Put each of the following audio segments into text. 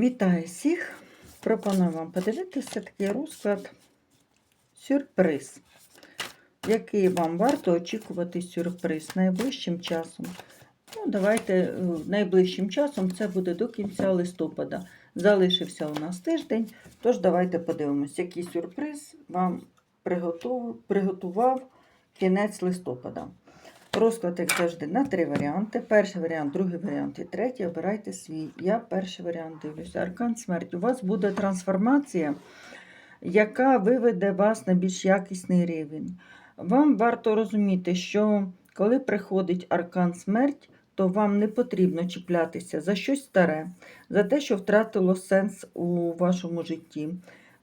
Вітаю всіх! Пропоную вам подивитися такий розклад сюрприз, який вам варто очікувати сюрприз найближчим часом. Ну, Давайте е, найближчим часом це буде до кінця листопада. Залишився у нас тиждень, тож давайте подивимось, який сюрприз вам приготував, приготував кінець листопада. Розклад, як завжди, на три варіанти. Перший варіант, другий варіант і третій. Обирайте свій. Я перший варіант дивлюся. Аркан смерть. У вас буде трансформація, яка виведе вас на більш якісний рівень. Вам варто розуміти, що коли приходить аркан смерть, то вам не потрібно чіплятися за щось старе, за те, що втратило сенс у вашому житті.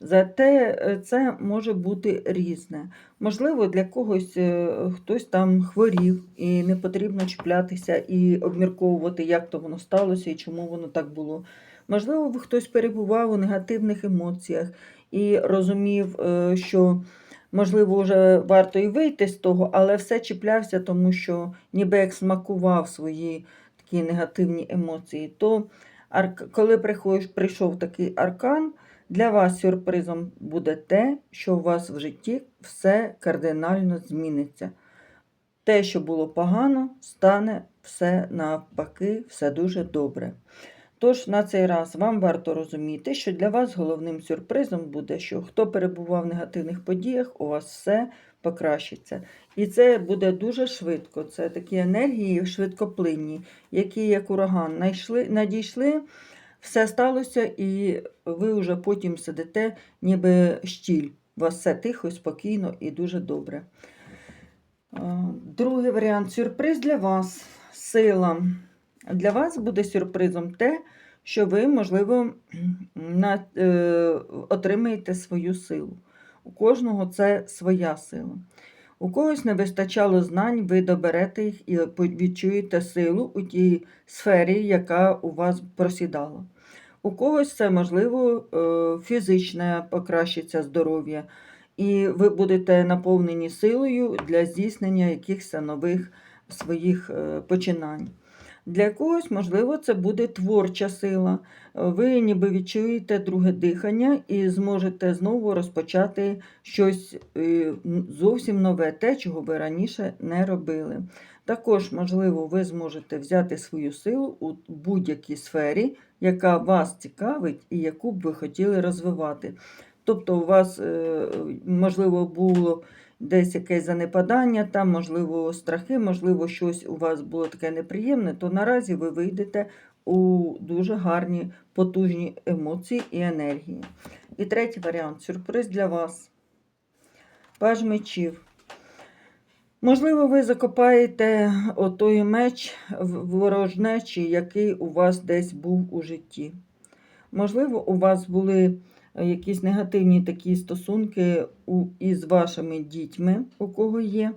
Зате е, це може бути різне. Можливо, для когось е, хтось там хворів і не потрібно чіплятися і обмірковувати, як то воно сталося і чому воно так було. Можливо, хтось перебував у негативних емоціях і розумів, е, що, можливо, вже варто і вийти з того, але все чіплявся, тому що ніби як смакував свої такі негативні емоції. То коли приходиш, прийшов такий аркан, для вас сюрпризом буде те, що у вас в житті все кардинально зміниться. Те, що було погано, стане все навпаки, все дуже добре. Тож на цей раз вам варто розуміти, що для вас головним сюрпризом буде, що хто перебував в негативних подіях, у вас все покращиться. І це буде дуже швидко. Це такі енергії швидкоплинні, які, як ураган, надійшли, все сталося, і ви вже потім сидите, ніби щіль. У вас все тихо, спокійно і дуже добре. Другий варіант сюрприз для вас. Сила. Для вас буде сюрпризом те, що ви, можливо, на, е, отримаєте свою силу. У кожного це своя сила. У когось не вистачало знань, ви доберете їх і відчуєте силу у тій сфері, яка у вас просідала. У когось це, можливо, е, фізичне покращиться здоров'я, і ви будете наповнені силою для здійснення якихось нових своїх е, починань. Для когось, можливо, це буде творча сила. Ви ніби відчуєте друге дихання і зможете знову розпочати щось е, зовсім нове, те, чого ви раніше не робили. Також, можливо, ви зможете взяти свою силу у будь-якій сфері, яка вас цікавить і яку б ви хотіли розвивати. Тобто, у вас, е, можливо, було десь якесь занепадання, там, можливо, страхи, можливо, щось у вас було таке неприємне, то наразі ви вийдете у дуже гарні потужні емоції і енергії. І третій варіант сюрприз для вас. Паж мечів. Можливо, ви закопаєте отой меч ворожнечі, який у вас десь був у житті. Можливо, у вас були якісь негативні такі стосунки у, із вашими дітьми, у кого є.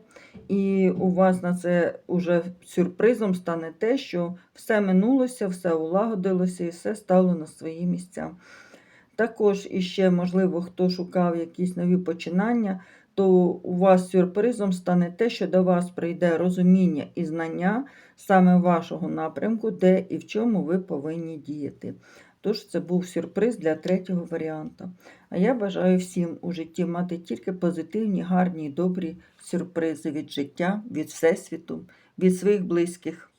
І у вас на це уже сюрпризом стане те, що все минулося, все улагодилося і все стало на свої місця. Також іще, можливо, хто шукав якісь нові починання, то у вас сюрпризом стане те, що до вас прийде розуміння і знання саме вашого напрямку, де і в чому ви повинні діяти. Тож це був сюрприз для третього варіанта. А я бажаю всім у житті мати тільки позитивні, гарні і добрі сюрпризи від життя, від Всесвіту, від своїх близьких.